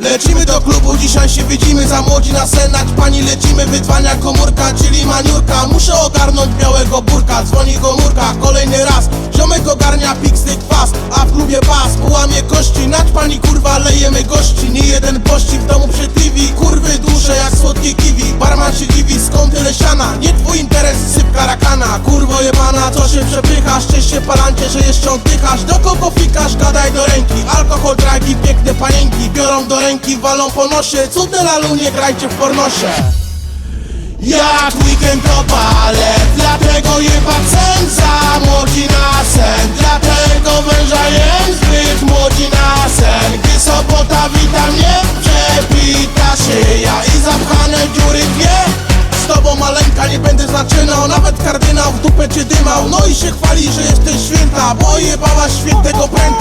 Lecimy do klubu, dzisiaj się widzimy Za młodzi na senać, pani lecimy Wytwania komórka, czyli maniurka. Muszę ogarnąć białego burka Dzwoni komórka, kolejny raz. Ziomek ogarnia piksny kwas A w klubie bas, połamie kości Nać pani kurwa, lejemy gości. Nie jeden pości w domu przy TV Kurwy duże jak słodkie kiwi. Barman się dziwi, skąd tyle siana. Nie twój interes, syp karakana Kurwo jebana, co się przepychasz się palancie, że jeszcze oddychasz. Do kogo fikasz, gadaj do ręki Dragi, piękne panienki Biorą do ręki, walą po nosie. Cudne nie grajcie w pornosie. Jak weekend balet Dlatego jeba cen za młodzi na sen. Dlatego węża jem zbyt młodzi na sen. Gdy sobota wita mnie Przepita szyja i zapchane dziury dwie. Z tobą maleńka nie będę zaczynał Nawet kardynał w dupę cię dymał. No i się chwali, że jesteś święta Bo jebałaś świętego pręta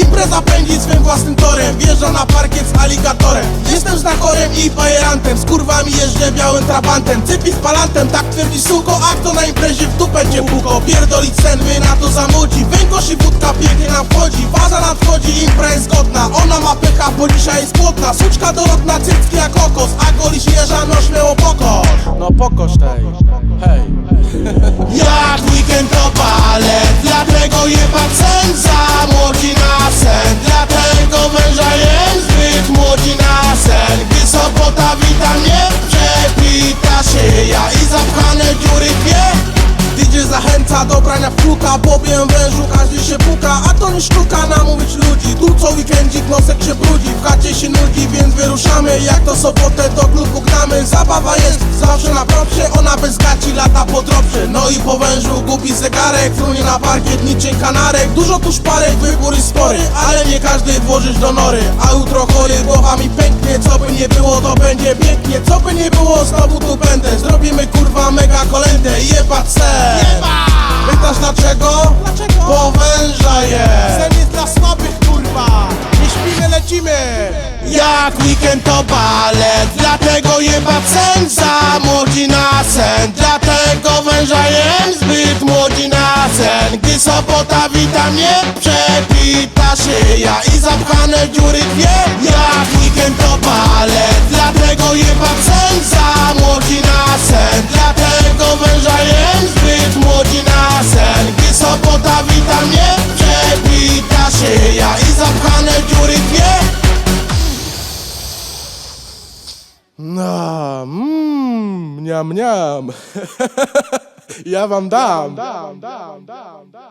Impreza pędzi swym własnym torem. Wjeżdża na parkiet z aligatorem. Jestem znakorem i bajerantem. Z kurwami jeżdżę białym trabantem. Cypi z palantem, tak twierdzi suko A kto na imprezie w dupę cię puko. Pierdolić sen, my na to zamudzi Węgorz i wódka pięknie nam wchodzi. Faza nadchodzi, impra jest godna. Ona ma pycha, bo dzisiaj jest płotna Suczka dorotna, cycki jak kokos. A golisz jeża, no śmiało pokosz No pokosz tej, hej. Jak weekend to balet Dlatego jeba cen za młodzi na kółka Bowiem wężu każdy się puka A to nie sztuka namówić ludzi. Tu co weekendzik nosek się brudzi W chacie się nudzi, więc wyruszamy Jak to sobotę do klubu gnamy Zabawa jest zawsze na propsie Ona bez gaci lata po dropsie. No i po wężu głupi zegarek Frunie na parkiet niczym kanarek. Dużo tu szparek, wybór jest spory Ale nie każdy włożysz do nory. A jutro chory głowa mi pęknie Co by nie było to będzie pięknie. Co by nie było znowu tu będę. Zrobimy kurwa mega kolędę Jebać se. Pytasz lecimy. Jak weekend to balet Dlatego jeba cen za młodzi na sen Dlatego węża jem zbyt młodzi na sen. Gdy sobota wita mnie Przepita szyja i zapchane dziury dwie. Jak Ням-ням. Я вам дам.